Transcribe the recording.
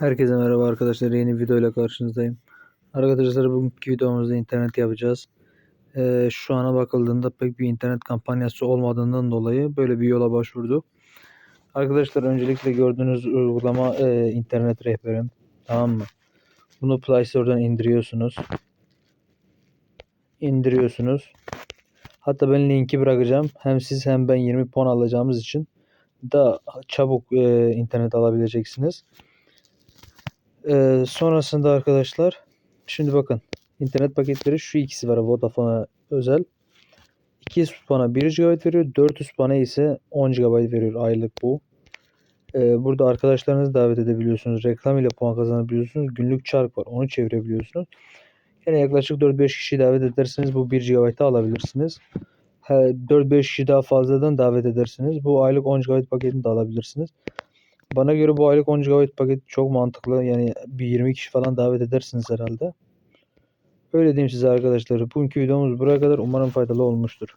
Herkese merhaba arkadaşlar. Yeni bir videoyla karşınızdayım. Arkadaşlar bugünkü videomuzda internet yapacağız. Ee, şu ana bakıldığında pek bir internet kampanyası olmadığından dolayı böyle bir yola başvurduk. Arkadaşlar öncelikle gördüğünüz uygulama e, internet rehberim. Tamam mı? Bunu Play Store'dan indiriyorsunuz. İndiriyorsunuz. Hatta ben linki bırakacağım. Hem siz hem ben 20 puan alacağımız için daha çabuk e, internet alabileceksiniz. Ee, sonrasında arkadaşlar şimdi bakın internet paketleri şu ikisi var Vodafone'a özel. 200 bana 1 GB veriyor. 400 bana ise 10 GB veriyor aylık bu. Ee, burada arkadaşlarınızı davet edebiliyorsunuz. Reklam ile puan kazanabiliyorsunuz. Günlük çark var. Onu çevirebiliyorsunuz. Yani yaklaşık 4-5 kişi davet ederseniz bu 1 GB'ı alabilirsiniz. 4-5 kişi daha fazladan davet edersiniz. Bu aylık 10 GB paketini de alabilirsiniz. Bana göre bu aylık 10 GB paket çok mantıklı. Yani bir 20 kişi falan davet edersiniz herhalde. Öyle diyeyim size arkadaşlar. Bugünkü videomuz buraya kadar. Umarım faydalı olmuştur.